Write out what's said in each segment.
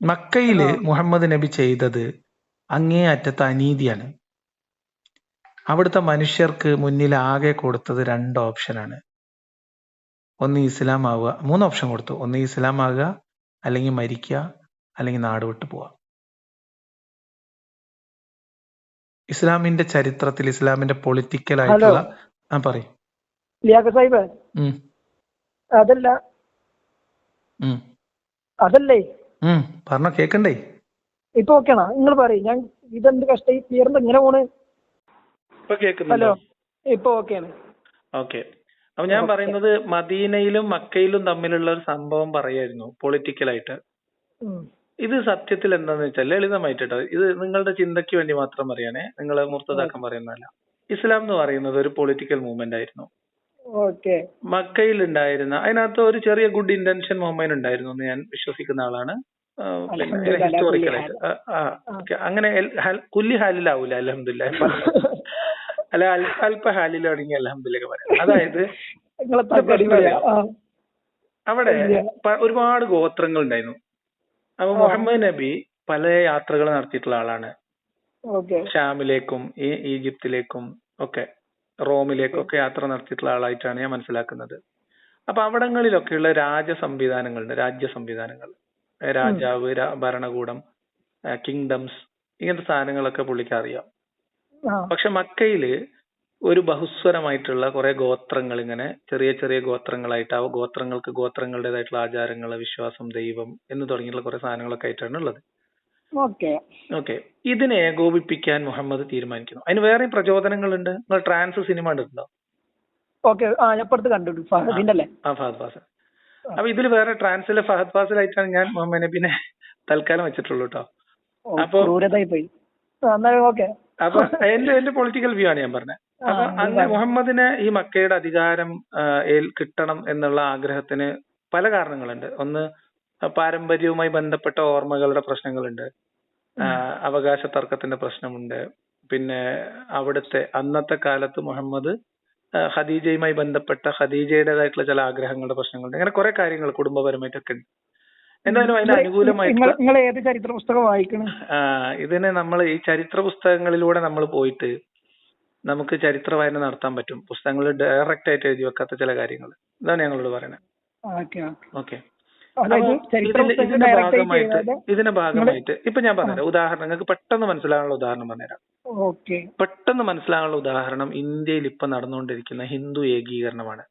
മക്കയിൽ മുഹമ്മദ് നബി ചെയ്തത് അങ്ങേയറ്റത്തെ അനീതിയാണ്. അവിടുത്തെ മനുഷ്യർക്ക് മുന്നിൽ ആകെ കൊടുത്തത് രണ്ട് ഓപ്ഷനാണ് ഒന്ന് ഇസ്ലാം ആവുക മൂന്ന് ഓപ്ഷൻ കൊടുത്തു. ഒന്ന് ഇസ്ലാം ആകുക അല്ലെങ്കിൽ മരിക്കുക അല്ലെങ്കിൽ നാട് വിട്ടു പോവുക. ഇസ്ലാമിന്റെ ചരിത്രത്തിൽ ഇസ്ലാമിന്റെ പൊളിറ്റിക്കൽ ആയിട്ടുള്ള ആ പറയും. സാഹിബ്. അതല്ല അതല്ലേ പറഞ്ഞോ കേക്കണ്ടേ? ഇപ്പൊ ഓക്കെയാണോ നിങ്ങൾ പറയും. ഞാൻ ഇതെന്ത് കഷ്ടം ഈ ക്ലിയർ ഇങ്ങനെ പോണ്. ഇപ്പൊ ഹലോ. കേൾക്കുന്നുണ്ടോ ഇപ്പൊ ഓക്കെയാണ് ഓക്കെ അപ്പൊ ഞാൻ പറയുന്നത് മദീനയിലും മക്കയിലും തമ്മിലുള്ള ഒരു സംഭവം പറയായിരുന്നു പൊളിറ്റിക്കലായിട്ട്. ഇത് സത്യത്തിൽ എന്താന്ന് വെച്ചാൽ ലളിതമായിട്ടോ ഇത് നിങ്ങളുടെ ചിന്തയ്ക്ക് വേണ്ടി മാത്രം പറയണേ നിങ്ങൾ മുർത്തതാക്കാൻ പറയുന്നതല്ല. ഇസ്ലാം എന്ന് പറയുന്നത് ഒരു പൊളിറ്റിക്കൽ മൂവ്മെന്റ് ആയിരുന്നു. ഓക്കെ മക്കയിൽ ഉണ്ടായിരുന്ന അതിനകത്ത് ഒരു ചെറിയ ഗുഡ് ഇന്റൻഷൻ മൂവ്മെന്റ് ഉണ്ടായിരുന്നു എന്ന് ഞാൻ വിശ്വസിക്കുന്ന ആളാണ്. ആ, അങ്ങനെ കുല്ലി ഹാലിലാവൂല അലഹമില്ല അല്ല അല്പ ഹാലിലാണെങ്കിൽ അലഹമില്ല പറയാം. അതായത് അവിടെ ഒരുപാട് ഗോത്രങ്ങൾ ഉണ്ടായിരുന്നു. അപ്പൊ മുഹമ്മദ് നബി പല യാത്രകൾ നടത്തിയിട്ടുള്ള ആളാണ്. ഷാമിലേക്കും ഈജിപ്തിലേക്കും ഒക്കെ റോമിലേക്കും ഒക്കെ യാത്ര നടത്തിയിട്ടുള്ള ആളായിട്ടാണ് ഞാൻ മനസ്സിലാക്കുന്നത്. അപ്പൊ അവിടങ്ങളിലൊക്കെയുള്ള രാജ സംവിധാനങ്ങളുണ്ട് രാജ്യ സംവിധാനങ്ങൾ രാജാവ് രാ- ഭരണകൂടം കിങ്ഡംസ് ഇങ്ങനത്തെ സാധനങ്ങളൊക്കെ പുള്ളിക്ക് അറിയാം. പക്ഷെ മക്കയിൽ ഒരു ബഹുസ്വരമായിട്ടുള്ള കുറെ ഗോത്രങ്ങൾ ഇങ്ങനെ ചെറിയ ചെറിയ ഗോത്രങ്ങളായിട്ട് ആ ഗോത്രങ്ങൾക്ക് ഗോത്രങ്ങളുടേതായിട്ടുള്ള ആചാരങ്ങൾ വിശ്വാസം ദൈവം എന്ന് തുടങ്ങിയിട്ടുള്ള കുറെ സാധനങ്ങളൊക്കെ ആയിട്ടാണ് ഉള്ളത്. ഓക്കെ. ഓക്കെ. ഇതിനെ ഏകോപിപ്പിക്കാൻ മുഹമ്മദ് തീരുമാനിക്കുന്നു. അതിന് വേറെ പ്രചോദനങ്ങളുണ്ട്? നിങ്ങൾ ട്രാൻസ് സിനിമ കണ്ടിട്ടുണ്ടോ? ഓക്കെ. ആ അപ്പൊ ഇതിൽ വേറെ ട്രാൻസിൽ ഫഹദ് ഫാസിൽ ആയിട്ടാണ് ഞാൻ മുഹമ്മദ് നബിനെ തൽക്കാലം വെച്ചിട്ടുള്ളൂ കേട്ടോ അപ്പൊ- അപ്പൊ എന്റെ എന്റെ പൊളിറ്റിക്കൽ വ്യൂ ആണ് ഞാൻ പറഞ്ഞത് അപ്പൊ അന്ന് മുഹമ്മദിന് ഈ മക്കയുടെ അധികാരം കിട്ടണം എന്നുള്ള ആഗ്രഹത്തിന് പല കാരണങ്ങളുണ്ട്. ഒന്ന് പാരമ്പര്യവുമായി ബന്ധപ്പെട്ട ഓർമ്മകളുടെ പ്രശ്നങ്ങളുണ്ട്. അവകാശ തർക്കത്തിന്റെ പ്രശ്നമുണ്ട്. പിന്നെ അവിടുത്തെ അന്നത്തെ കാലത്ത് മുഹമ്മദ് ഖദീജയുമായി ബന്ധപ്പെട്ട ഖദീജയുടേതായിട്ടുള്ള ചില ആഗ്രഹങ്ങളുടെ പ്രശ്നങ്ങളുണ്ട്. അങ്ങനെ കുറെ കാര്യങ്ങൾ കുടുംബപരമായിട്ടൊക്കെ ഉണ്ട്. എന്തായാലും അതിന് അനുകൂലമായിട്ട് ഇതിന് നമ്മൾ ഈ ചരിത്ര പുസ്തകങ്ങളിലൂടെ നമ്മൾ പോയിട്ട് നമുക്ക് ചരിത്ര വായന നടത്താൻ പറ്റും. പുസ്തകങ്ങളിൽ ഡയറക്റ്റ് ആയിട്ട് എഴുതി വെക്കാത്ത ചില കാര്യങ്ങൾ ഇതാണ് ഞങ്ങളോട് പറയുന്നത് ഓക്കെ. ഇതിന്റെ ഭാഗമായിട്ട് ഇതിന്റെ ഭാഗമായിട്ട് ഇപ്പൊ ഞാൻ പറഞ്ഞുതരാം. ഉദാഹരണം നിങ്ങൾക്ക് പെട്ടെന്ന് മനസ്സിലാകാനുള്ള ഉദാഹരണം പറഞ്ഞുതരാം. ഓക്കെ. പെട്ടെന്ന് മനസ്സിലാകാനുള്ള ഉദാഹരണം ഇന്ത്യയിൽ ഇപ്പൊ നടന്നുകൊണ്ടിരിക്കുന്ന ഹിന്ദു ഏകീകരണമാണ്.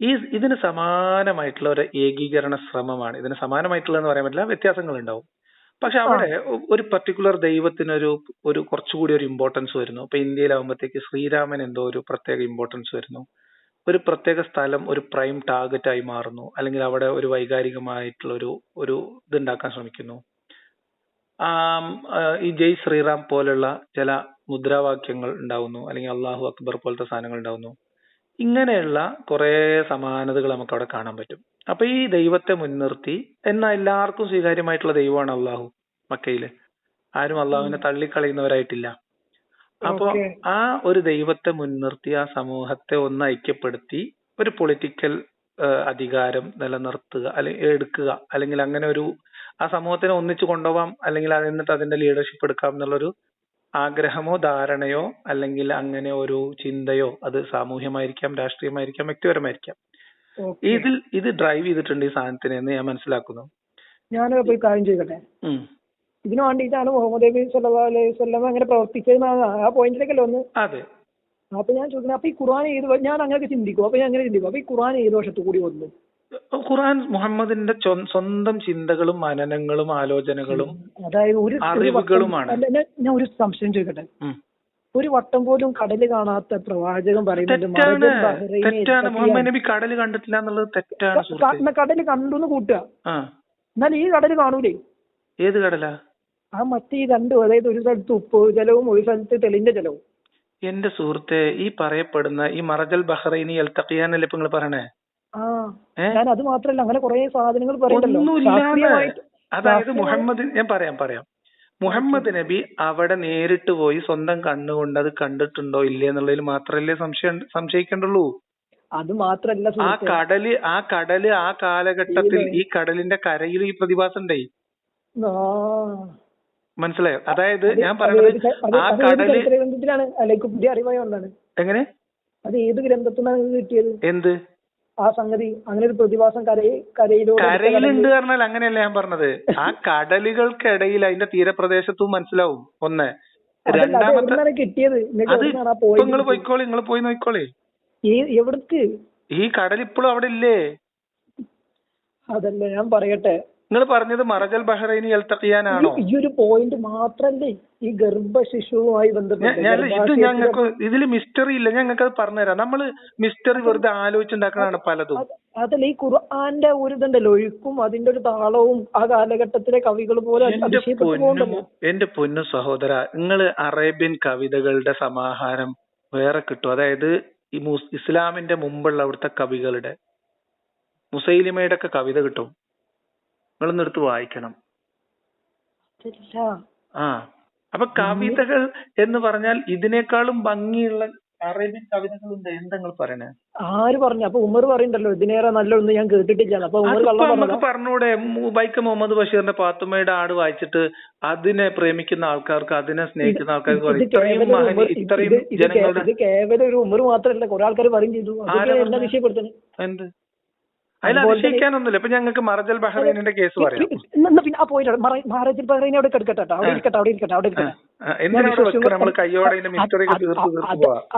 ഈ ഇതിന് സമാനമായിട്ടുള്ള ഒരു ഏകീകരണ ശ്രമമാണ്. ഇതിന് സമാനമായിട്ടുള്ള എന്ന് പറയാൻ പറ്റില്ല. വ്യത്യാസങ്ങൾ ഉണ്ടാവും പക്ഷെ അവിടെ ഒരു പർട്ടിക്കുലർ ദൈവത്തിനൊരു ഒരു കുറച്ചുകൂടി ഒരു ഇമ്പോർട്ടൻസ് വരുന്നു. ഇപ്പൊ ഇന്ത്യയിലാവുമ്പോഴത്തേക്ക് ശ്രീരാമൻ എന്തോ ഒരു പ്രത്യേക ഇമ്പോർട്ടൻസ് വരുന്നു. ഒരു പ്രത്യേക സ്ഥലം ഒരു പ്രൈം ടാർഗറ്റ് ആയി മാറുന്നു. അല്ലെങ്കിൽ അവിടെ ഒരു വൈകാരികമായിട്ടുള്ള ഒരു ഒരു ഇതുണ്ടാക്കാൻ ശ്രമിക്കുന്നു. ഈ ജയ് ശ്രീറാം പോലുള്ള ചില മുദ്രാവാക്യങ്ങൾ ഉണ്ടാവുന്നു. അല്ലെങ്കിൽ അള്ളാഹു അക്ബർ പോലത്തെ സാധനങ്ങൾ ഉണ്ടാവുന്നു. ഇങ്ങനെയുള്ള കുറെ സമാനതകൾ നമുക്ക് അവിടെ കാണാൻ പറ്റും. അപ്പൊ ഈ ദൈവത്തെ മുൻനിർത്തി എന്നാൽ എല്ലാവർക്കും സ്വീകാര്യമായിട്ടുള്ള ദൈവമാണ് അള്ളാഹു മക്കയിൽ. ആരും അള്ളാഹുവിനെ തള്ളിക്കളയുന്നവരായിട്ടില്ല. അപ്പൊ ആ ഒരു ദൈവത്തെ മുൻനിർത്തി ആ സമൂഹത്തെ ഒന്ന് ഐക്യപ്പെടുത്തി ഒരു പൊളിറ്റിക്കൽ അധികാരം നിലനിർത്തുക അല്ലെങ്കിൽ എടുക്കുക അല്ലെങ്കിൽ അങ്ങനെ ഒരു ആ സമൂഹത്തിനെ ഒന്നിച്ചു കൊണ്ടുപോകാം അല്ലെങ്കിൽ അത് എന്നിട്ട് അതിന്റെ ലീഡർഷിപ്പ് എടുക്കാം എന്നുള്ളൊരു ആഗ്രഹമോ ധാരണയോ അല്ലെങ്കിൽ അങ്ങനെ ഒരു ചിന്തയോ അത് സാമൂഹ്യമായിരിക്കാം രാഷ്ട്രീയമായിരിക്കാം വ്യക്തിപരമായിരിക്കാം. ഇതിൽ ഇത് ഡ്രൈവ് ചെയ്തിട്ടുണ്ട് ഈ സാധനത്തിന് എന്ന് ഞാൻ മനസ്സിലാക്കുന്നു. ഞാൻ പോയി കാര്യം ഉം. ഇതിനു വേണ്ടിയിട്ടാണ് മുഹമ്മദ് നബി സല്ലല്ലാഹു അലൈഹി വസല്ലം അങ്ങനെ പ്രവർത്തിച്ചതെന്നാണ് ആ പോയിന്റിലേക്കല്ലേ ഒന്ന് അതെ. അപ്പൊ ഞാൻ ചോദിക്കുന്നത് അപ്പൊ ഈ ഖുർആൻ ഏത് ഞാൻ അങ്ങനെ ചിന്തിക്കും. അപ്പൊ ഞാൻ അങ്ങനെ ചിന്തിക്കും. അപ്പൊ ഈ ഖുർആൻ ഏത് വർഷത്തു കൂടി വന്നു? ഖുർആൻ മുഹമ്മദിന്റെ സ്വന്തം ചിന്തകളും മനനങ്ങളും ആലോചനകളും അതായത് ഒരു അറിവുകളുമാണ്. ഞാൻ- ഒരു സംശയം ചോദിക്കട്ടെ? ഒരു വട്ടം പോലും കടൽ കാണാത്ത പ്രവാചകൻ പറയുന്നുണ്ട് തെറ്റാണ്. മുഹമ്മദ് നബി കടൽ കണ്ടിട്ടില്ല എന്നുള്ളത് തെറ്റാണ് കടൽ കണ്ടു എന്ന് കൂട്ടുക. എന്നാൽ ഈ കടൽ കാണൂലേ? ഏത് കടലാ? ആ മറ്റേ രണ്ടും അതായത് ഒരു സ്ഥലത്ത് ഉപ്പ് ജലവും ഒരു സ്ഥലത്ത് തെളിഞ്ഞ ജലവും. എന്റെ സുഹൃത്തെ ഈ പറയപ്പെടുന്ന ഈ മറജൽ ബഹ്റൈനി എൽത്തക്കിയാനല്ലേ ഇപ്പൊ നിങ്ങൾ പറയണേ? ഞാൻ അത് മാത്രല്ല അങ്ങനെ കുറെ സാധനങ്ങൾ അതായത് മുഹമ്മദ് ഞാൻ പറയാം പറയാം. മുഹമ്മദ് നബി അവിടെ നേരിട്ട് പോയി സ്വന്തം കണ്ണുകൊണ്ട് അത് കണ്ടിട്ടുണ്ടോ ഇല്ലേ എന്നുള്ളതിൽ മാത്രമല്ലേ സംശയം സംശയിക്കേണ്ടുള്ളൂ. അത് മാത്രല്ല ആ കടൽ ആ കടൽ ആ കാലഘട്ടത്തിൽ ഈ കടലിന്റെ കരയിൽ ഈ പ്രതിഭാസം ഉണ്ടായി. മനസ്സിലായോ? അതായത് ഞാൻ അത് ആ കടൽ ഗ്രന്ഥത്തിലാണ് അല്ലെങ്കിൽ പുതിയ അറിവായ കൊണ്ടാണ് എങ്ങനെ? അത് ഏത് ഗ്രന്ഥത്തിനാണ് കിട്ടിയത്? എന്ത്? ആ സംഗതി അങ്ങനെ ഒരു പ്രതിഭാസം കരയിൽ കരയിലൂടെ കരയിലുണ്ട് പറഞ്ഞാൽ അങ്ങനെയല്ല ഞാൻ പറഞ്ഞത്. ആ കടലുകൾക്കിടയിൽ അതിന്റെ തീരപ്രദേശത്തും മനസ്സിലാവും. ഒന്ന്. രണ്ടാമത്തെ കിട്ടിയത്? അത് നിങ്ങൾ? പോയിക്കോളി നിങ്ങൾ പോയി നോക്കിക്കോളി ഈ- എവിടക്ക്? ഈ കടൽ ഇപ്പോഴും അവിടെ ഇല്ലേ? അതല്ല ഞാൻ പറയട്ടെ. നിങ്ങൾ പറഞ്ഞത് മറജൽ ബഹ്റൈനി എൽത്തക്കിയാനാണോ ഈ- ഒരു പോയിന്റ് മാത്രല്ലേ ഈ ഗർഭ ശിശുവുമായി ഞാൻ ബന്ധപ്പെട്ട് ഞാൻ ഇത് ഞങ്ങൾക്ക് ഇതിൽ മിസ്റ്ററി ഇല്ല. ഞങ്ങൾക്ക് അത് പറഞ്ഞുതരാം നമ്മൾ മിസ്റ്ററി വെറുതെ ആലോചിച്ചുണ്ടാക്കണതാണ് പലതും. അത് അതല്ല ഈ ഖുർആന്റെ ഒരു ഇതുണ്ടല്ലോ ഒഴുക്കും അതിന്റെ ഒരു താളവും ആ കാലഘട്ടത്തിലെ കവികൾ പോലെ എന്റെ പൊന്നു സഹോദര നിങ്ങൾ അറേബ്യൻ കവിതകളുടെ സമാഹാരം വേറെ കിട്ടും. അതായത് ഈ ഇസ്ലാമിന്റെ മുമ്പുള്ള അവിടുത്തെ കവികളുടെ മുസൈലിമയുടെ ഒക്കെ കവിത കിട്ടും. നിങ്ങളൊന്ന് എടുത്ത് വായിക്കണം. ആ. അപ്പൊ കവിതകൾ എന്ന് പറഞ്ഞാൽ ഇതിനേക്കാളും ഭംഗിയുള്ള അറേബ്യൻ കവിതകളുണ്ട്. എന്താ പറയണേ? ആര് പറഞ്ഞു? അപ്പൊ ഉമർ പറയണ്ടല്ലോ ഇതിനേറെ നല്ലൊന്നും ഞാൻ കേട്ടിട്ടില്ല. അപ്പൊ നമുക്ക് പറഞ്ഞൂടെ ബൈക്ക് മുഹമ്മദ് ബഷീറിന്റെ പാത്തുമ്മയുടെ ആട് വായിച്ചിട്ട് അതിനെ പ്രേമിക്കുന്ന ആൾക്കാർക്ക് അതിനെ സ്നേഹിക്കുന്ന ആൾക്കാർക്ക് ഇത്രയും ഇത്രയും ജനങ്ങളുടെ കേവലം ഒരു ഉമർ മാത്രല്ല കുറെ ആൾക്കാർ പറയും ചെയ്തു. എന്ത്? അതിൽ അതിശയിക്കാനൊന്നുമില്ല. ഇപ്പൊ ഞങ്ങൾക്ക് മറജൽ ബഹ്റൈനിന്റെ കേസ് പറയാം. എന്നാ പിന്നെ ആ പോയിട്ട് മഹാരാജ് ബഹ്റൈനെ അവിടെ എടുക്കട്ടെ അവിടെ ഇരിക്കട്ടെ അവിടെ ഇരിക്കട്ടെ അവിടെ ഇരിക്കട്ടെ.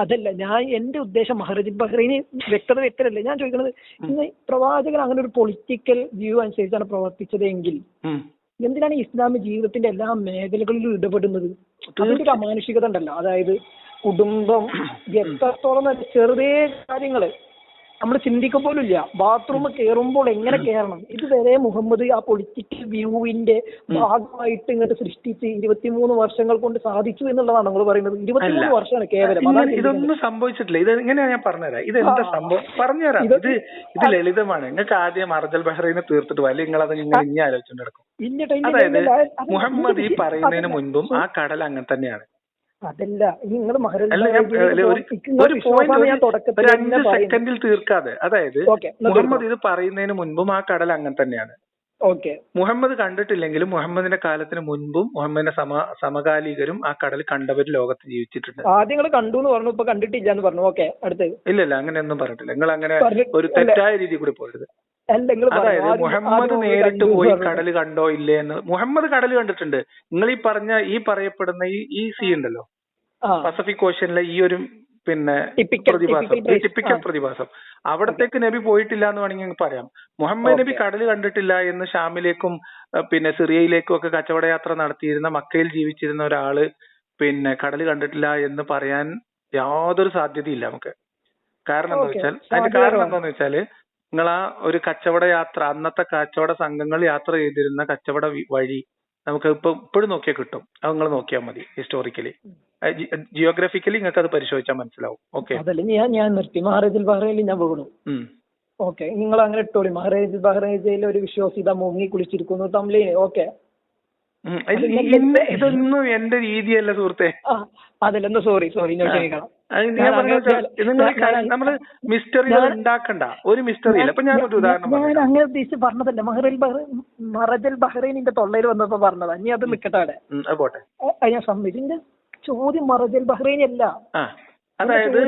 അതല്ല ഞാൻ എന്റെ ഉദ്ദേശം മഹാരാജ് ബഹ്റൈന് വ്യക്തത വ്യക്തരല്ലേ ഞാൻ ചോദിക്കുന്നത് ഇന്ന് പ്രവാചകൻ അങ്ങനെ ഒരു പൊളിറ്റിക്കൽ വ്യൂ അനുസരിച്ചാണ് പ്രവർത്തിച്ചത് എങ്കിൽ ഉം. എന്തിനാണ് ഇസ്ലാമി ജീവിതത്തിന്റെ എല്ലാ മേഖലകളിലും ഇടപെടുന്നത്? അതിന്റെ ഒരു അമാനുഷികത ഉണ്ടല്ലോ. അതായത് കുടുംബം എത്രത്തോളം ചെറുതേ കാര്യങ്ങൾ നമ്മൾ ചിന്തിക്കുക പോലും ഇല്ല ബാത്റൂം കയറുമ്പോൾ എങ്ങനെ കയറണം ഇതുവരെ മുഹമ്മദ് ആ പൊളിറ്റിക്കൽ വ്യൂവിന്റെ ഭാഗമായിട്ട് ഇങ്ങോട്ട് സൃഷ്ടിച്ച് ഇരുപത്തിമൂന്ന് വർഷങ്ങൾ കൊണ്ട് സാധിച്ചു എന്നുള്ളതാണ് നമ്മൾ പറയുന്നത്. ഇരുപത്തിമൂന്ന് വർഷമാണ് കേവലം. ഇതൊന്നും സംഭവിച്ചിട്ടില്ല. ഇത് എങ്ങനെയാണ് ഞാൻ പറഞ്ഞുതരാം? ഇത് എന്താ സംഭവം? പറഞ്ഞുതരാം. ഇത് ഇത് ലളിതമാണ്. നിങ്ങൾക്ക് ആദ്യം അർജൽ ബഹ്റൈനെ തീർത്തിട്ട് വല്ല നിങ്ങൾ അത് നിങ്ങൾ ഇനി ആലോചിച്ചു അതായത് മുഹമ്മദ് ഈ പറയുന്നതിന് മുൻപും ആ കടൽ അങ്ങനെ തന്നെയാണ്. അതല്ല നിങ്ങൾ പറയുന്നത്. സെക്കൻഡിൽ തീർക്കാതെ. അതായത് മുഹമ്മദ് ഇത് പറയുന്നതിന് മുൻപും ആ കടൽ അങ്ങനെ തന്നെയാണ്. ഓക്കെ മുഹമ്മദ് കണ്ടിട്ടില്ലെങ്കിലും മുഹമ്മദിന്റെ കാലത്തിന് മുൻപും മുഹമ്മദിന്റെ സമ സമകാലികരും ആ കടൽ കണ്ടവർ ലോകത്ത് ജീവിച്ചിട്ടുണ്ട്. ആദ്യം കണ്ടു എന്ന് പറഞ്ഞു ഇപ്പൊ കണ്ടിട്ടില്ല എന്ന് പറഞ്ഞു. ഓക്കെ അടുത്ത് ഇല്ലല്ല ഇല്ല അങ്ങനെയൊന്നും പറഞ്ഞിട്ടില്ല. നിങ്ങൾ അങ്ങനെ ഒരു തെറ്റായ രീതി കൂടി നിങ്ങൾ അതായത് മുഹമ്മദ് നേരിട്ട് പോയി കടൽ കണ്ടോ ഇല്ലേ എന്ന്. മുഹമ്മദ് കടൽ കണ്ടിട്ടുണ്ട്. നിങ്ങൾ ഈ പറഞ്ഞ ഈ പറയപ്പെടുന്ന ഈ ഈ സീ ഉണ്ടല്ലോ. പസഫിക് ഓഷ്യനിലെ ഈ ഒരു പിന്നെ പ്രതിഭാസം ടിപ്പിക്കൽ പ്രതിഭാസം. അവിടത്തേക്ക് നബി പോയിട്ടില്ല എന്ന് വേണമെങ്കിൽ പറയാം. മുഹമ്മദ് നബി. കടൽ കണ്ടിട്ടില്ല എന്ന് ഷാമിലേക്കും പിന്നെ സിറിയയിലേക്കും ഒക്കെ കച്ചവട യാത്ര നടത്തിയിരുന്ന മക്കയിൽ ജീവിച്ചിരുന്ന ഒരാൾ പിന്നെ കടൽ കണ്ടിട്ടില്ല എന്ന് പറയാൻ യാതൊരു സാധ്യതയില്ല നമുക്ക്. കാരണം എന്താ വെച്ചാൽ അതിന്റെ കാരണം. എന്താന്ന് വെച്ചാൽ നിങ്ങൾ ആ ഒരു കച്ചവട യാത്ര അന്നത്തെ കച്ചവട സംഘങ്ങൾ യാത്ര ചെയ്തിരുന്ന കച്ചവട വഴി നമുക്ക് ഇപ്പൊ ഇപ്പോഴും നോക്കിയാൽ കിട്ടും. അത് നിങ്ങൾ നോക്കിയാൽ മതി ഹിസ്റ്റോറിക്കലി ജിയോഗ്രഫിക്കലി നിങ്ങൾക്ക് അത് പരിശോധിച്ചാൽ മനസ്സിലാവും. ഓക്കെ. അതല്ല ഞാൻ ഞാൻ നിർത്തി. മഹാരാജിൽ ബഹ്റൈനിൽ ഞാൻ വീണു ഓക്കെ നിങ്ങൾ അങ്ങനെ ഇട്ടോളി. മഹാരാജ് ബഹ്റൈനിൽ ഒരു വിശ്വാസിത മുങ്ങി കുളിച്ചിരിക്കുന്നു തമ്മിലേന് ഓക്കെ. ഇതൊന്നും എന്റെ രീതിയല്ല സുഹൃത്തെ? അതല്ല എന്നാ സോറി സോറി ഞാൻ ക്ഷമിക്കണം. നമ്മൾ മിസ്റ്ററികൾ ഞാൻ- ഉണ്ടാക്കണ്ട ഒരു മിസ്റ്ററി ഇല്ല. ഇപ്പൊ ഞാനൊരു ഉദാഹരണം ഞാൻ പറയാം അങ്ങനെ ഉദ്ദേശിച്ച് പറഞ്ഞതല്ല. മഹറൽ മറജൽ ബഹ്റൈനിന്റെ തൊള്ളയിൽ വന്നപ്പോ പറഞ്ഞതാ. ഇനി അത് നിക്കട്ടെ അവിടെ. പോട്ടെ. ഞാൻ സമ്മതിച്ചു ഇതിന്റെ ചോദ്യം മറജൽ ബഹ്റൈൻ അല്ല. അതായത്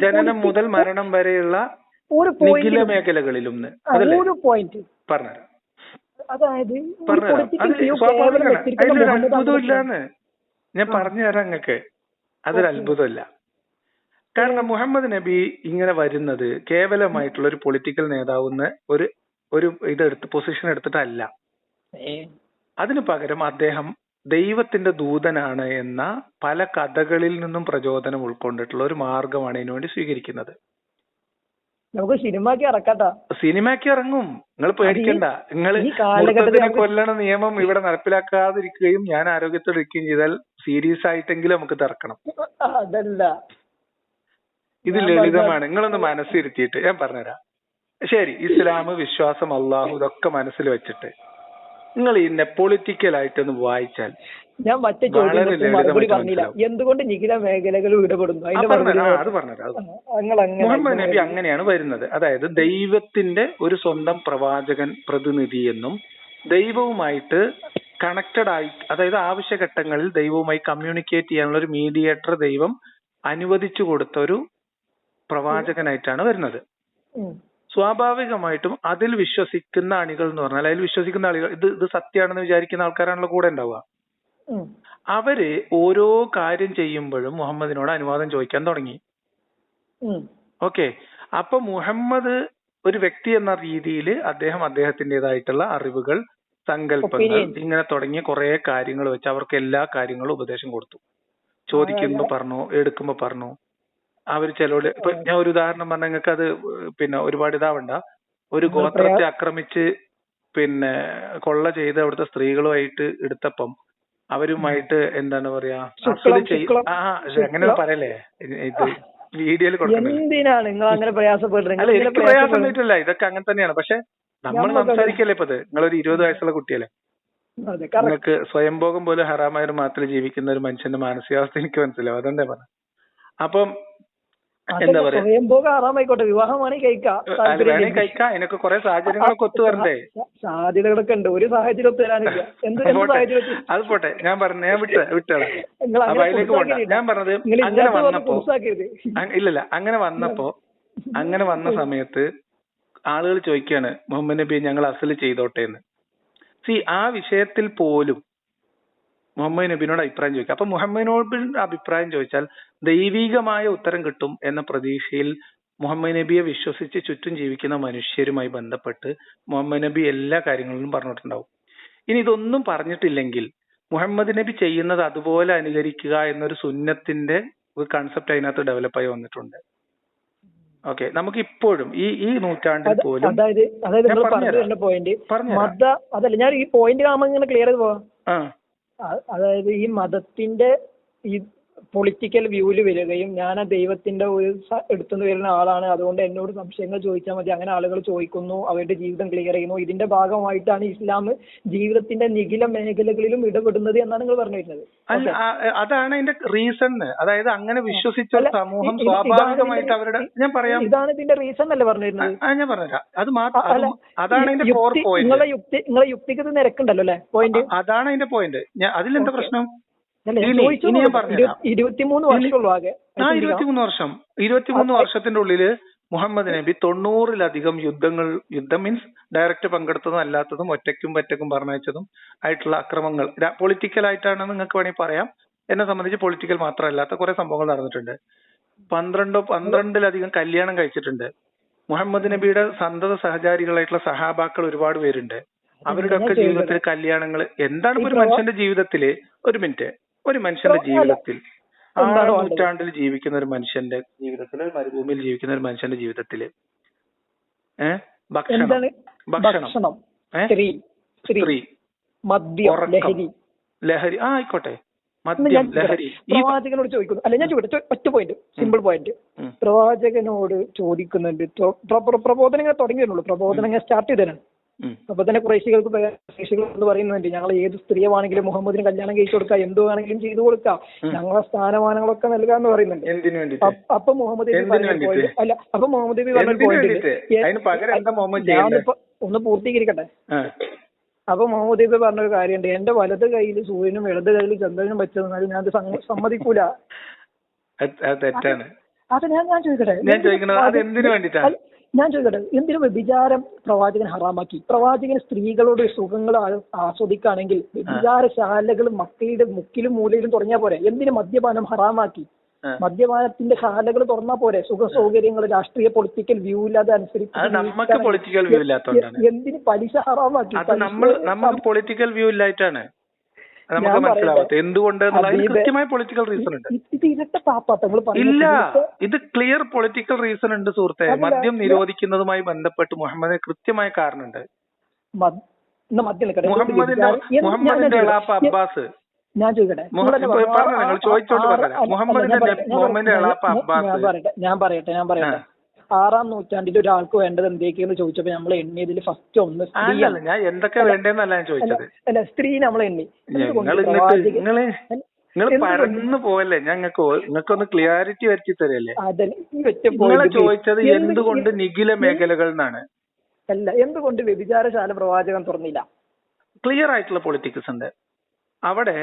ജനനം മുതൽ മരണം വരെയുള്ള ഒരു പോയിന്റ് മേഖലകളിലും ഒരു പോയിന്റ് പറഞ്ഞുതരാം. അതായത് ഞാൻ പറഞ്ഞു തരാം നിങ്ങൾക്ക് അതൊരു അത്ഭുതമല്ല. കാരണം മുഹമ്മദ് നബി ഇങ്ങനെ വരുന്നത് കേവലമായിട്ടുള്ള ഒരു പൊളിറ്റിക്കൽ നേതാവെന്ന് ഒരു ഒരു ഇതെടുത്ത് പൊസിഷൻ എടുത്തിട്ടല്ല. അതിനു പകരം അദ്ദേഹം ദൈവത്തിന്റെ ദൂതനാണ് എന്ന പല കഥകളിൽ നിന്നും പ്രചോദനം ഉൾക്കൊണ്ടിട്ടുള്ള ഒരു മാർഗമാണ് ഇതിനു വേണ്ടി സ്വീകരിക്കുന്നത്. നമുക്ക് സിനിമക്ക് ഇറക്കാട്ടാ. സിനിമക്ക് ഇറങ്ങും. നിങ്ങൾ പേടിക്കണ്ട. നിങ്ങൾ കൊല്ലണ നിയമം ഇവിടെ നടപ്പിലാക്കാതിരിക്കുകയും ഞാൻ ആരോഗ്യത്തോടെ ഇരിക്കുകയും ചെയ്താൽ സീരിയസ് ആയിട്ടെങ്കിലും നമുക്ക് തിറക്കണം അതല്ല. ഇത് ലളിതമാണ്. നിങ്ങളൊന്ന് മനസ്സിരുത്തിയിട്ട് ഞാൻ പറഞ്ഞുതരാം. ശരി ഇസ്ലാം വിശ്വാസം അള്ളാഹു ഇതൊക്കെ മനസ്സിൽ വെച്ചിട്ട് നിങ്ങൾ ഇതിനെ പൊളിറ്റിക്കൽ ആയിട്ടൊന്ന് വായിച്ചാൽ ഞാൻ മറ്റേ ചോദ്യം മറുപടി പറഞ്ഞില്ല. എന്തുകൊണ്ട് നിഖില മേഖലകളിൽ ഇടപെടുന്നു അതിന്റെ മുഹമ്മദ് നബി അങ്ങനെയാണ് വരുന്നത്. അതായത് ദൈവത്തിന്റെ ഒരു സ്വന്തം പ്രവാചകൻ പ്രതിനിധി എന്നും ദൈവവുമായിട്ട് കണക്റ്റഡ് ആയി അതായത് ആവശ്യഘട്ടങ്ങളിൽ ദൈവവുമായി കമ്മ്യൂണിക്കേറ്റ് ചെയ്യാനുള്ള ഒരു മീഡിയേറ്റർ ദൈവം അനുവദിച്ചു കൊടുത്ത ഒരു പ്രവാചകനായിട്ടാണ് വരുന്നത്. സ്വാഭാവികമായിട്ടും അതിൽ വിശ്വസിക്കുന്ന അണികൾ എന്ന് പറഞ്ഞാൽ അതിൽ വിശ്വസിക്കുന്ന ആളുകൾ ഇത് ഇത് സത്യമാണെന്ന് വിചാരിക്കുന്ന ആൾക്കാരാണല്ലോ കൂടെ ഉണ്ടാവുക. അവർ ഓരോ കാര്യം ചെയ്യുമ്പോഴും മുഹമ്മദിനോട് അനുവാദം ചോദിക്കാൻ തുടങ്ങി. ഓക്കെ. അപ്പൊ മുഹമ്മദ് ഒരു വ്യക്തി എന്ന രീതിയിൽ അദ്ദേഹം അദ്ദേഹത്തിന്റേതായിട്ടുള്ള അറിവുകൾ സങ്കല്പങ്ങൾ. ഇങ്ങനെ തുടങ്ങിയ കുറെ കാര്യങ്ങൾ വെച്ച് അവർക്ക് എല്ലാ കാര്യങ്ങളും ഉപദേശം കൊടുത്തു. ചോദിക്കുമ്പോ പറഞ്ഞു എടുക്കുമ്പോ പറഞ്ഞു. അവർ ചിലരോട് ഇപ്പൊ ഞാൻ ഒരു ഉദാഹരണം പറഞ്ഞ നിങ്ങൾക്ക് അത് പിന്നെ ഒരുപാട് ഇതാവണ്ട. ഒരു ഗോത്രത്തെ ആക്രമിച്ച് പിന്നെ കൊള്ള ചെയ്ത് അവിടുത്തെ സ്ത്രീകളുമായിട്ട് എടുത്തപ്പം അവരുമായിട്ട് എന്താണ് പറയാ? അങ്ങനെ. പറയല്ലേ? ഇത് വീഡിയോയിൽ എന്തിനാണ് നിങ്ങൾ അങ്ങനെ പ്രയാസപ്പെടുന്നത് അല്ല എനിക്ക് പ്രയാസം ഉണ്ടായിട്ടില്ല ഇതൊക്കെ അങ്ങനെ തന്നെയാണ്. പക്ഷെ നമ്മൾ സംസാരിക്കല്ലേ ഇപ്പത്? നിങ്ങൾ നിങ്ങളൊരു ഇരുപത് വയസ്സുള്ള കുട്ടിയല്ലേ. നിങ്ങൾക്ക് സ്വയംഭോഗം പോലും ഹറാമായ ഒരു മാത്രം ജീവിക്കുന്ന ഒരു മനുഷ്യന്റെ മാനസികാവസ്ഥ എനിക്ക് മനസ്സിലാവും. അതെന്താ പറഞ്ഞ? അപ്പം എന്താ പറയാ? സ്വയംഭോഗം ആറാമായിക്കോട്ടെ. വിവാഹമാണെങ്കിൽ കഴിക്കാം. കഴിക്കാം. എനിക്ക് കുറെ സാഹചര്യങ്ങളൊക്കെ ഒത്തു വരണ്ടേ സാധ്യതകളൊക്കെ ഉണ്ട്. ഒരു സാഹചര്യം ഒത്തു തരാനില്ല എന്ത് സാഹചര്യത്തിൽ? അത് പോട്ടെ. ഞാൻ പറഞ്ഞു ഞാൻ വിട്ട വിട്ടോളാം അപ്പൊ അതിലേക്ക് പോണ്ട. ഞാൻ പറഞ്ഞത് അങ്ങനെ വന്നപ്പോ. ഇല്ലല്ല. അങ്ങനെ വന്നപ്പോ അങ്ങനെ വന്ന സമയത്ത് ആളുകൾ ചോദിക്കാണ് മുഹമ്മദ് നബി ഞങ്ങൾ അസൽ ചെയ്തോട്ടെ എന്ന് സി ആ വിഷയത്തിൽ പോലും മുഹമ്മദ് നബിനോട് അഭിപ്രായം ചോദിക്കുക. അപ്പൊ മുഹമ്മദിനോട് അഭിപ്രായം ചോദിച്ചാൽ ദൈവികമായ ഉത്തരം കിട്ടും എന്ന പ്രതീക്ഷയിൽ മുഹമ്മദ് നബിയെ വിശ്വസിച്ച് ചുറ്റും ജീവിക്കുന്ന മനുഷ്യരുമായി ബന്ധപ്പെട്ട് മുഹമ്മദ് നബി എല്ലാ കാര്യങ്ങളിലും പറഞ്ഞിട്ടുണ്ടാവും. ഇനി ഇതൊന്നും പറഞ്ഞിട്ടില്ലെങ്കിൽ മുഹമ്മദ് നബി ചെയ്യുന്നത് അതുപോലെ അനുകരിക്കുക എന്നൊരു സുന്നത്തിന്റെ ഒരു കൺസെപ്റ്റ് അതിനകത്ത് ഡെവലപ്പായി വന്നിട്ടുണ്ട്. ഓക്കെ നമുക്ക് ഇപ്പോഴും ഈ ഈ നൂറ്റാണ്ടിൽ പോലും അതായത് അതായത് നിങ്ങൾ പറഞ്ഞു പോയിന്റ്. മത അതല്ല ഞാൻ ഈ പോയിന്റ് കാണുമ്പോൾ ഇങ്ങനെ ക്ലിയർ ചെയ്ത് പോവാം. അതായത് ഈ മതത്തിന്റെ ഈ പൊളിറ്റിക്കൽ വ്യൂവിൽ വരികയും ഞാൻ ആ ദൈവത്തിന്റെ ഒരു എടുത്തുനിന്ന് വരുന്ന ആളാണ്. അതുകൊണ്ട് എന്നോട് സംശയങ്ങൾ ചോദിച്ചാൽ മതി. അങ്ങനെ ആളുകൾ ചോദിക്കുന്നു അവരുടെ ജീവിതം ക്ലിയർ ചെയ്യുന്നു. ഇതിന്റെ ഭാഗമായിട്ടാണ് ഇസ്ലാം ജീവിതത്തിന്റെ നിഖില മേഖലകളിലും ഇടപെടുന്നത് എന്നാണ് നിങ്ങൾ പറഞ്ഞു വരുന്നത് അതാണ് അതിന്റെ റീസൺ അതായത് അങ്ങനെ വിശ്വസിച്ച സമൂഹം സ്വാഭാവികമായിട്ട് അവരുടെ ഞാൻ പറയാം. ഇതാണ് ഇതിന്റെ റീസൺ അല്ലേ പറഞ്ഞു വരുന്നത് ഞാൻ പറഞ്ഞുതരാം. അത് മാത്രം അതാണ് അതിന്റെ കോർ പോയിന്റ് നിങ്ങളെ യുക്തി നിങ്ങളെ യുക്തിക്ക് നിരക്കുണ്ടല്ലോ അല്ലേ? പോയിന്റ് അതാണ് അതിന്റെ പോയിന്റ് അതിലെന്താ പ്രശ്നം? ഇരുപത്തിമൂന്ന് വർഷമുള്ളൂ ആകെ. ആ ഇരുപത്തിമൂന്ന് വർഷം. ഇരുപത്തിമൂന്ന് വർഷത്തിന്റെ ഉള്ളിൽ മുഹമ്മദ് നബി തൊണ്ണൂറിലധികം യുദ്ധങ്ങൾ യുദ്ധം മീൻസ് ഡയറക്റ്റ് പങ്കെടുത്തതും അല്ലാത്തതും ഒറ്റയ്ക്കും പറ്റക്കും പറഞ്ഞയച്ചതും ആയിട്ടുള്ള അക്രമങ്ങൾ. പൊളിറ്റിക്കൽ ആയിട്ടാണ് നിങ്ങൾക്ക് വേണമെങ്കിൽ പറയാം. എന്നെ സംബന്ധിച്ച് പൊളിറ്റിക്കൽ മാത്രമല്ലാത്ത കുറെ സംഭവങ്ങൾ നടന്നിട്ടുണ്ട്. പന്ത്രണ്ടോ പന്ത്രണ്ടിലധികം കല്യാണം കഴിച്ചിട്ടുണ്ട്. മുഹമ്മദ് നബിയുടെ സന്തത സഹചാരികളായിട്ടുള്ള സഹാബാക്കൾ ഒരുപാട് പേരുണ്ട്. അവരുടെ ഒക്കെ ജീവിതത്തിൽ കല്യാണങ്ങൾ എന്താണ് ഒരു മനുഷ്യന്റെ ജീവിതത്തിൽ? ഒരു മിനിറ്റ്. ഒരു മനുഷ്യന്റെ ജീവിതത്തിൽ. ആറാം നൂറ്റാണ്ടിൽ ജീവിക്കുന്ന ഒരു മനുഷ്യന്റെ ജീവിതത്തിൽ ഒരു മരുഭൂമിയിൽ ജീവിക്കുന്ന ഒരു മനുഷ്യന്റെ ജീവിതത്തിൽ ഏഹ് ഭക്ഷണം. ഭക്ഷണം? സ്ത്രീ. ഉറക്കം. ലഹരി. ലഹരി. ആ ആയിക്കോട്ടെ. പ്രവാചകനോട് ചോദിക്കുന്നു. അല്ല ഞാൻ ചോദിക്കട്ടെ. ഒറ്റ- പോയിന്റ് സിമ്പിൾ പോയിന്റ് പ്രവാചകനോട് ചോദിക്കുന്നുണ്ട്. പ്രബോധനങ്ങൾ തുടങ്ങിയിട്ടുള്ളൂ പ്ര- പ്രബോധനം ഇങ്ങനെ തുടങ്ങി വരുന്നുള്ളൂ പ്രബോധനം ഇങ്ങനെ സ്റ്റാർട്ട് ചെയ്തതാണ്. അപ്പൊ തന്നെ കുറേശികൾക്ക് കുറേശികൾ എന്ന് പറയുന്നുണ്ട് ഞങ്ങൾ ഏത് സ്ത്രീയാണെങ്കിലും മുഹമ്മദിന് കല്യാണം കഴിച്ചു കൊടുക്കാം എന്ത് വേണമെങ്കിലും ചെയ്തു കൊടുക്കാം. ഞങ്ങളെ സ്ഥാനമാനങ്ങളൊക്കെ നൽകാന്ന് പറയുന്നുണ്ട്. എന്തിനു വേണ്ടിട്ട്? അപ്പ- മുഹമ്മദ് പറഞ്ഞ അല്ല അപ്പൊ മുഹമ്മദ് നബി പറഞ്ഞ പോയിന്റ്? ഞാനിപ്പോ ഒന്ന് പൂർത്തീകരിക്കട്ടെ. അപ്പൊ മുഹമ്മദ് നബി പറഞ്ഞൊരു കാര്യമുണ്ട് എന്റെ വലത് കയ്യിൽ സൂര്യനും ഇടത് കയ്യിൽ ചന്ദ്രനും വെച്ചതെന്നാൽ ഞാൻ സമ്മതിക്കൂല. അത് ഞാൻ ഞാൻ ചോദിക്കട്ടെ? ഞാൻ ചോദിക്കട്ടെ എന്തിനു വ്യഭിചാരം പ്രവാചകൻ ഹറാമാക്കി. പ്രവാചകൻ സ്ത്രീകളുടെ സുഖങ്ങൾ ആസ്വദിക്കുകയാണെങ്കിൽ വ്യഭിചാരശാലകൾ മക്കയുടെ മുക്കിലും മൂലയിലും തുടങ്ങിയാൽ പോരെ. എന്തിനു മദ്യപാനം ഹറാമാക്കി. മദ്യപാനത്തിന്റെ ശാലകൾ തുറന്നാ പോരെ. സുഖ സൗകര്യങ്ങൾ രാഷ്ട്രീയ പൊളിറ്റിക്കൽ വ്യൂ ഇല്ലാതെ അനുസരിച്ച് എന്തിന് പലിശ ഹറാമാക്കി? നമ്മൾ നമുക്ക് പൊളിറ്റിക്കൽ വ്യൂ ഇല്ലായിട്ടാണ്. നമുക്ക് മനസ്സിലാവാത്ത. എന്തുകൊണ്ട് കൃത്യമായ പൊളിറ്റിക്കൽ റീസൺ ഉണ്ട്. ഇല്ല. ഇത് ക്ലിയർ പൊളിറ്റിക്കൽ റീസൺ ഉണ്ട് സുഹൃത്തെ. മദ്യം നിരോധിക്കുന്നതുമായി ബന്ധപ്പെട്ട് മുഹമ്മദിന് കൃത്യമായ കാരണമുണ്ട്. മുഹമ്മദിന്റെ മുഹമ്മദിന്റെ? എളാപ്പ അബ്ബാസ്. ഞാൻ ചോദിക്കട്ടെ? മുഹമ്മദിന്റെ മുഹമ്മദിന്റെ എളാപ്പ അബ്ബാസ്. ഞാൻ പറയട്ടെ ഞാൻ പറയട്ടെ ഞാൻ പറയട്ടെ. ആറാം നൂറ്റാണ്ടിൽ ഒരാൾക്ക് വേണ്ടത് എന്തൊക്കെയെന്ന് ചോദിച്ചപ്പോ നമ്മൾ എണ്ണിയതിൽ ഫസ്റ്റ് ഒന്ന് സ്ത്രീയാണ് ഞാൻ എന്തൊക്കെ വേണ്ടേന്നല്ല ഞാൻ ചോദിച്ചത്. അല്ല സ്ത്രീ നമ്മൾ എണ്ണി. നിങ്ങൾ നിങ്ങൾ പരന്നു പോവല്ലേ? ഞങ്ങൾക്ക് നിങ്ങൾക്കൊന്ന് ക്ലിയാരിറ്റി വരുത്തി തരല്ലേ? നിങ്ങളെ ചോദിച്ചത് എന്ത് എന്തുകൊണ്ട് നിഖില മേഖലകൾ എന്നാണ് അല്ല എന്തുകൊണ്ട് വ്യഭിചാരശാല പ്രവാചകൻ തുറന്നില്ല? ക്ലിയർ ആയിട്ടുള്ള പൊളിറ്റിക്സ് ഉണ്ട്. അവിടെ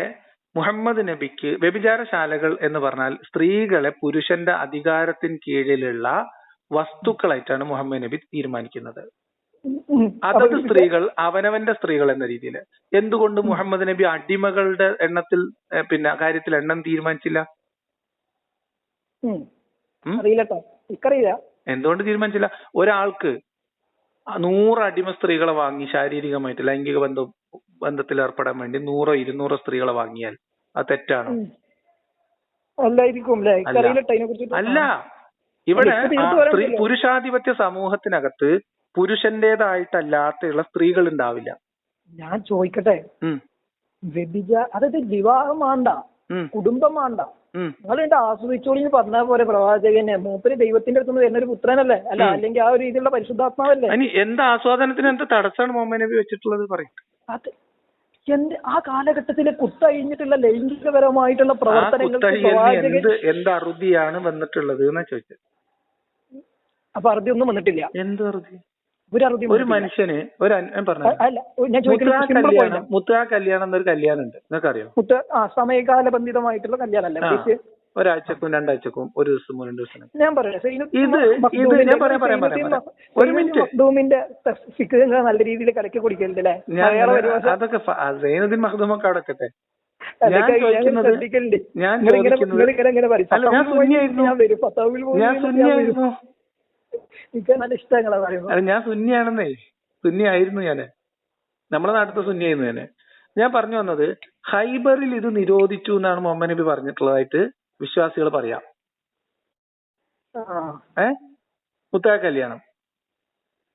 മുഹമ്മദ് നബിക്ക് വ്യഭിചാരശാലകൾ എന്ന് പറഞ്ഞാൽ സ്ത്രീകളെ പുരുഷന്റെ അധികാരത്തിന് കീഴിലുള്ള വസ്തുക്കളായിട്ടാണ് മുഹമ്മദ് നബി തീരുമാനിക്കുന്നത്. അതത് സ്ത്രീകൾ അവനവന്റെ സ്ത്രീകൾ എന്ന രീതിയിൽ എന്തുകൊണ്ട് മുഹമ്മദ് നബി അടിമകളുടെ എണ്ണത്തിൽ പിന്നെ കാര്യത്തിൽ എണ്ണം തീരുമാനിച്ചില്ല? എന്തുകൊണ്ട് തീരുമാനിച്ചില്ല? ഒരാൾക്ക് നൂറ് അടിമ സ്ത്രീകളെ വാങ്ങി ശാരീരികമായിട്ട് ലൈംഗിക ബന്ധ ബന്ധത്തിൽ ഏർപ്പെടാൻ വേണ്ടി നൂറോ ഇരുന്നൂറോ സ്ത്രീകളെ വാങ്ങിയാൽ അത് തെറ്റാണോ? അല്ലേ. ഇവിടെ? പുരുഷാധിപത്യ സമൂഹത്തിനകത്ത് പുരുഷന്റേതായിട്ടല്ലാത്തുള്ള സ്ത്രീകൾ ഉണ്ടാവില്ല ഞാൻ ചോദിക്കട്ടെ? വ്യഭിച അതായത് വിവാഹം വേണ്ട കുടുംബം വേണ്ട. നിങ്ങൾ എന്റെ ആസ്വദിച്ചോളി എന്ന് പറഞ്ഞ പോലെ പ്രവാചകനെ മൂപ്പര് ദൈവത്തിന്റെ അടുത്തുനിന്ന് വരുന്ന ഒരു പുത്രനല്ലേ? അല്ല അല്ലെങ്കിൽ ആ ഒരു രീതിയിലുള്ള പരിശുദ്ധാത്മാവല്ലേ? എന്ത് ആസ്വാദനത്തിന് എന്ത് തടസ്സമാണ് മുഹമ്മദ് നബി വെച്ചിട്ടുള്ളത് പറയും. അത് എന്ത് ആ കാലഘട്ടത്തിലെ കുത്തഴിഞ്ഞിട്ടുള്ള ലൈംഗികപരമായിട്ടുള്ള പ്രവർത്തനങ്ങൾ എന്ത് എന്ത് അറുതിയാണ് വന്നിട്ടുള്ളത് എന്നാ ചോദിച്ചത്? അപ്പൊ അറുതി ഒന്നും വന്നിട്ടില്ല. എന്ത് അറുതി? ഒരു അറുതി ഒരു. മനുഷ്യന് ഒരു അല്ല ഞാൻ ചോദിക്കുന്നത് കല്യാണം. മുത്തുക കല്യാണം എന്നൊരു കല്യാണം ഉണ്ട് നിങ്ങൾക്കറിയോ? മുത്ത ആ സമയകാല ബന്ധിതമായിട്ടുള്ള കല്യാണല്ലേ ആ. ഉദ്ദേശിച്ചത്? ഒരാഴ്ചക്കും രണ്ടാഴ്ചക്കും ഒരു ദിവസം രണ്ടു ദിവസം ഞാൻ പറയാം ഇത് ഇത് ഞാൻ പറയാം പറയാം പറയാം ഒരു മിനിറ്റ്. മഖ്ദൂമിന്റെ ഫിക്ക് നല്ല രീതിയിൽ കലക്കി കുടിക്കലുണ്ട് അല്ലേ? അതൊക്കെ ഫ- ആ സൈനുദ്ദീൻ മഖ്ദൂമൊക്കെ അവിടെ വെക്കട്ടെ ഞാൻ ചോദിക്കുന്നത് ഞാൻ ചോദിക്കുന്നത് അല്ല ഞാൻ ഞാൻ എനിക്ക് നല്ല ഇഷ്ടങ്ങളാ പറയുമ്പോ. അല്ല ഞാൻ സുന്നിയാണെന്നേ. സുന്നിയായിരുന്നു ഞാൻ. നമ്മളെ നാട്ടിലത്തെ സുന്നിയായിരുന്നു ഞാൻ. ഞാൻ പറഞ്ഞു വന്നത് ഹൈബറിൽ ഇത് നിരോധിച്ചു എന്നാണ് മുഹമ്മദ് നബി പറഞ്ഞിട്ടുള്ളതായിട്ട് വിശ്വാസികൾ പറയാം. ഏ? മുത്തുക കല്യാണം.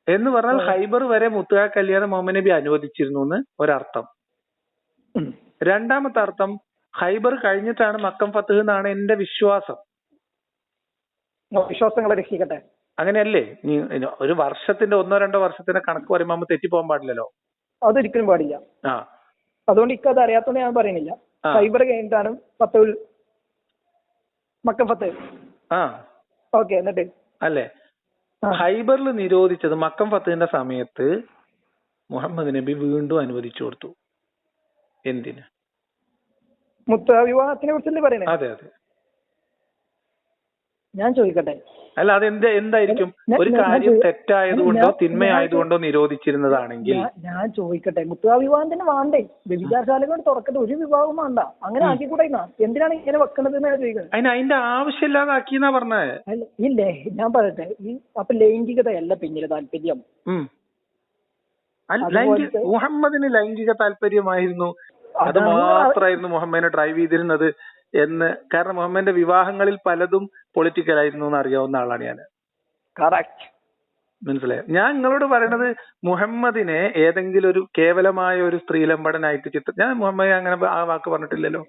എന്ന് പറഞ്ഞാൽ ഹൈബർ വരെ മുത്തുക കല്യാണം മുഹമ്മദ് നബി അനുവദിച്ചിരുന്നു എന്ന് ഒരർത്ഥം. രണ്ടാമത്തെ അർത്ഥം ഹൈബർ കഴിഞ്ഞിട്ടാണ് മക്കം ഫത്ത് എന്നാണ് എന്റെ വിശ്വാസം. വിശ്വാസങ്ങളെ രക്ഷിക്കട്ടെ. അങ്ങനെയല്ലേ? നീ ഒരു വർഷത്തിന്റെ ഒന്നോ രണ്ടോ വർഷത്തിന്റെ കണക്ക് പറയുമ്പോൾ നമ്മൾ തെറ്റിപ്പോകാൻ പാടില്ലല്ലോ? അതൊരിക്കലും പാടില്ല. ആ. അതുകൊണ്ട് ഇക്കത് അറിയാത്തോണ്ട് ഞാൻ പറയുന്നില്ല. സൈബർ കഴിഞ്ഞിട്ടാണ് പത്ത് മക്കം ഫത്ത് ആ. ഓക്കെ എന്നിട്ട്? അല്ലേ. ഹൈബറിൽ നിരോധിച്ചത് മക്കം ഫത്തിന്റെ സമയത്ത് മുഹമ്മദ് നബി വീണ്ടും അനുവദിച്ചു കൊടുത്തു. എന്തിന്? മുത്ത വിവാഹത്തിനെ കുറിച്ചല്ലേ പറയണേ? അതെ അതെ. ഞാൻ ചോദിക്കട്ടെ? അല്ല അത് എന്ത് എന്തായിരിക്കും? ഒരു കാര്യം തെറ്റായതുകൊണ്ടോ തിന്മയായതുകൊണ്ടോ നിരോധിച്ചിരുന്നതാണെങ്കിൽ? ഞാൻ- ചോദിക്കട്ടെ. മുത്തുകാ വിവാഹം തന്നെ വേണ്ടേ? വ്യഭിചാരശാലകൾ തുറക്കട്ടെ ഒരു വിവാഹവും വേണ്ട. അങ്ങനെ ആക്കിക്കൂടെ എന്തിനാണ് ഇങ്ങനെ വെക്കണത് ഞാൻ ചോദിക്കുന്നത്? അതിന് അതിന്റെ ആവശ്യമില്ലാതാക്കിന്നാ പറഞ്ഞത് ഇല്ലേ ഞാൻ പറയട്ടെ. ഈ അപ്പൊ ലൈംഗികതയല്ല പിന്നിൽ താല്പര്യം. മുഹമ്മദിന് ലൈംഗിക താല്പര്യമായിരുന്നു. അത് മാത്രമായിരുന്നു മുഹമ്മദിനെ ഡ്രൈവ് ചെയ്തിരുന്നത്. എന്ന്. കാരണം മുഹമ്മദിന്റെ വിവാഹങ്ങളിൽ പലതും പൊളിറ്റിക്കൽ ആയിരുന്നു എന്ന് അറിയാവുന്ന ആളാണ് ഞാൻ. കറക്റ്റ് മനസ്സിലായോ? ഞാൻ നിങ്ങളോട് പറയണത് മുഹമ്മദിനെ ഏതെങ്കിലും ഒരു കേവലമായ ഒരു സ്ത്രീലമ്പടനായിട്ട് ചിത്രം ഞാൻ മുഹമ്മദ് അങ്ങനെ ആ വാക്ക് പറഞ്ഞിട്ടില്ലല്ലോ.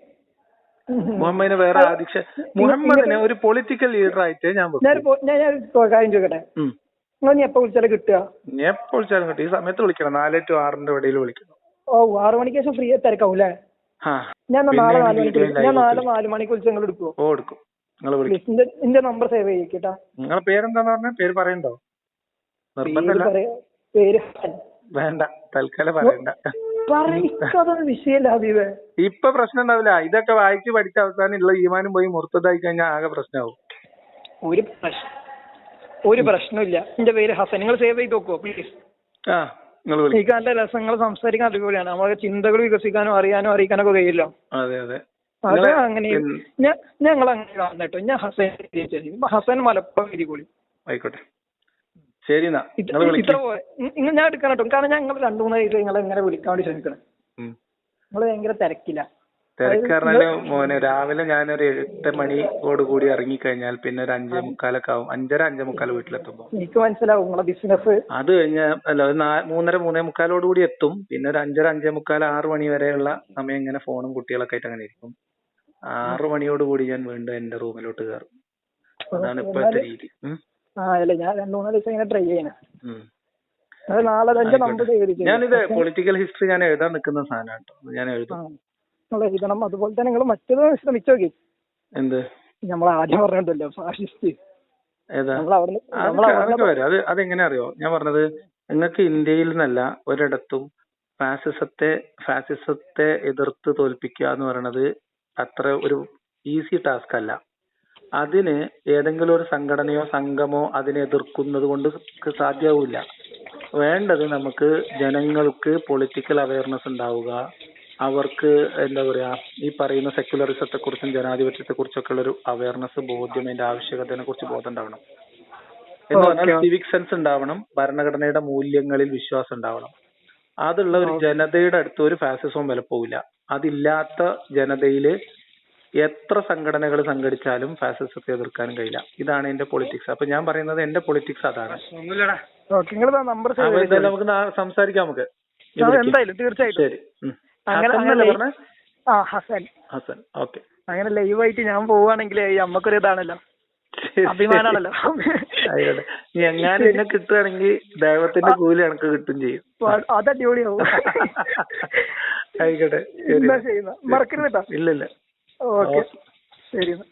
മുഹമ്മദിനെ വേറെ ആദിക്ഷ മുഹമ്മദിനെ ഒരു പൊളിറ്റിക്കൽ ലീഡർ ആയിട്ട് ഞാൻ കാര്യം ചോദിക്കട്ടെ? എപ്പോ വിളിച്ചാലും കിട്ടുക? വിളിച്ചാലും കിട്ടും. ഈ സമയത്ത് വിളിക്കണം. നാല് ടു ആറിന്റെ ഇടയിൽ വിളിക്കണം. ഓ ആറു മണിക്ക് ശേഷം ഫ്രീ തിരക്കാവും അല്ലേ ഞാൻ നാളെ നാല് മണിക്ക്. ഞാൻ നാളെ നാല് മണിക്ക് വിളിച്ച് നിങ്ങൾ എടുക്കുവോ? ഓ എടുക്കും. നിങ്ങൾ വിളിക്കും. എന്റെ നമ്പർ സേവ് ചെയ്യിക്കട്ടാ നിങ്ങളെ പേരെന്താന്ന് പറഞ്ഞ? പേര് പറയണ്ടോ? പേര് നിർബന്ധമല്ല പറയാ പേര് വേണ്ട. തൽക്കാലം പറയണ്ട. ഇപ്പൊ പ്രശ്നം ഉണ്ടാവില്ല. ഇതൊക്കെ വായിച്ച് പഠിച്ച അവസാനം ഉള്ള ഈമാനും പോയി മുർത്തതായി കഴിഞ്ഞാൽ ആകെ പ്രശ്നമാവും ഒരു പ്രശ്നം ഒരു പ്രശ്നമില്ല. എന്റെ പേര് ഹസൻ. നിങ്ങൾ സേവ് ചെയ്ത് നോക്കുവോ പ്ലീസ് ആ. എനിക്ക് നല്ല രസങ്ങൾ സംസാരിക്കാൻ അടിപൊളിയാണ്. നമ്മളെ ചിന്തകൾ വികസിക്കാനും അറിയാനും അറിയിക്കാനൊക്കെ കഴിയില്ല. അതെ അതെ. അത് അങ്ങനെ ഞങ്ങൾ അങ്ങനെ കാണുന്ന കേട്ടോ ഞാൻ ഹസൻ. ഹസൻ മലപ്പുറം ഇരിക്കൂലി ആയിക്കോട്ടെ. ശരി ഇത്ര ഞാൻ എടുക്കണം കേട്ടോ കാരണം ഞങ്ങൾ രണ്ടു മൂന്ന് ദിവസം നിങ്ങളെ ഇങ്ങനെ വിളിക്കാൻ വേണ്ടി ശ്രമിക്കണം. നിങ്ങൾ ഭയങ്കര തിരക്കില്ല തിരക്കാറിനാല് മോനെ. രാവിലെ ഞാനൊരു എട്ട് മണിയോട് കൂടി ഇറങ്ങിക്കഴിഞ്ഞാൽ പിന്നെ ഒരു അഞ്ചേ മുക്കാലൊക്കെ ആവും അഞ്ചര അഞ്ചേ മുക്കാൽ വീട്ടിലെത്തുമ്പോ. എനിക്ക് മനസ്സിലാവും നിങ്ങളെ ബിസിനസ്. അത് കഴിഞ്ഞ അല്ല ഒരു നാ- മൂന്നര മൂന്നേ മുക്കാലോട് കൂടി എത്തും. പിന്നെ ഒരു അഞ്ചര അഞ്ചേ മുക്കാൽ ആറ് മണി വരെയുള്ള സമയം ഇങ്ങനെ ഫോണും കുട്ടികളൊക്കെ ആയിട്ട് അങ്ങനെ ഇരിക്കും. ആറ് മണിയോട് കൂടി ഞാൻ വീണ്ടും എന്റെ റൂമിലോട്ട് കയറും. അതാണ് ഇപ്പോഴത്തെ രീതി. ഉം. ആ അല്ല ഞാൻ രണ്ടു മൂന്നാൽ ദിവസം ഇങ്ങനെ ട്രൈ ചെയ്യണേ. ഉം. അത് നാളെ എന്റെ നമ്പർ ആയിക്കോട്ടെ. ഞാനിത് പൊളിറ്റിക്കൽ ഹിസ്റ്ററി ഞാൻ എഴുതാൻ നിൽക്കുന്ന സാധനം കേട്ടോ. ഞാൻ എഴുതും. എഴുതണം. അതുപോലെ തന്നെ നിങ്ങൾ മറ്റേത് ശ്രമിച്ചു നോക്കി എന്ത്? നമ്മൾ ആദ്യം പറഞ്ഞിട്ടുണ്ടല്ലോ ഫാഷിസ്റ്റ്. അതെങ്ങനെ അറിയോ? ഞാൻ പറഞ്ഞത് നിങ്ങൾക്ക് ഇന്ത്യയിൽ നിന്നല്ല ഒരിടത്തും ഫാസിസത്തെ ഫാസിസത്തെ എതിർത്ത് തോൽപ്പിക്കുക എന്ന് പറയുന്നത് അത്ര ഒരു ഈസി ടാസ്ക് അല്ല. അതിന് ഏതെങ്കിലും ഒരു സംഘടനയോ സംഘമോ അതിനെ എതിർക്കുന്നത് കൊണ്ട് സാധ്യമാവില്ല വേണ്ടത് നമുക്ക് ജനങ്ങൾക്ക് പൊളിറ്റിക്കൽ അവയർനെസ് ഉണ്ടാവുക. അവർക്ക് എന്താ പറയാ ഈ പറയുന്ന സെക്യുലറിസത്തെ കുറിച്ചും ജനാധിപത്യത്തെ കുറിച്ചൊക്കെ ഉള്ള ഒരു അവയർനെസ് ബോധ്യം അതിന്റെ ആവശ്യകതയെ കുറിച്ച് ബോധം ഉണ്ടാവണം എന്ന് പറഞ്ഞാൽ സിവിക് സെൻസ് ഉണ്ടാവണം ഭരണഘടനയുടെ മൂല്യങ്ങളിൽ വിശ്വാസം ഉണ്ടാവണം. അതുള്ള ഒരു ജനതയുടെ അടുത്ത് ഒരു ഫാസിസവും വിലപ്പോവില്ല അതില്ലാത്ത ജനതയിൽ എത്ര സംഘടനകൾ സംഘടിച്ചാലും ഫാസിസത്തെ എതിർക്കാനും കഴിയില്ല. ഇതാണ് എന്റെ പൊളിറ്റിക്സ് അപ്പൊ ഞാൻ പറയുന്നത് എന്റെ പൊളിറ്റിക്സ് അതാണ്. നമുക്ക് സംസാരിക്കാം നമുക്ക്. എന്തായാലും തീർച്ചയായിട്ടും. ശരി. അങ്ങനെ ഹസൻ എന്നല്ലേ അങ്ങനെ പറഞ്ഞേ? ആ ഹസൻ. ഹസൻ. ഓക്കെ. അങ്ങനെ ലൈവായിട്ട് ഞാൻ പോവുകയാണെങ്കിൽ നമുക്കൊരു ഇതാണല്ലോ. അഭിമാനാണല്ലോ. ആയിക്കോട്ടെ. നീ എങ്ങാനും എന്നെ കിട്ടുകയാണെങ്കിൽ ദൈവത്തിന്റെ കൂലി എനക്ക് കിട്ടും ചെയ്യും. അത് അടിപൊളിയാവും. ആയിക്കോട്ടെ. മറക്കരുത് ഇല്ല ഇല്ല. ഓക്കെ. ശരി എന്നാ.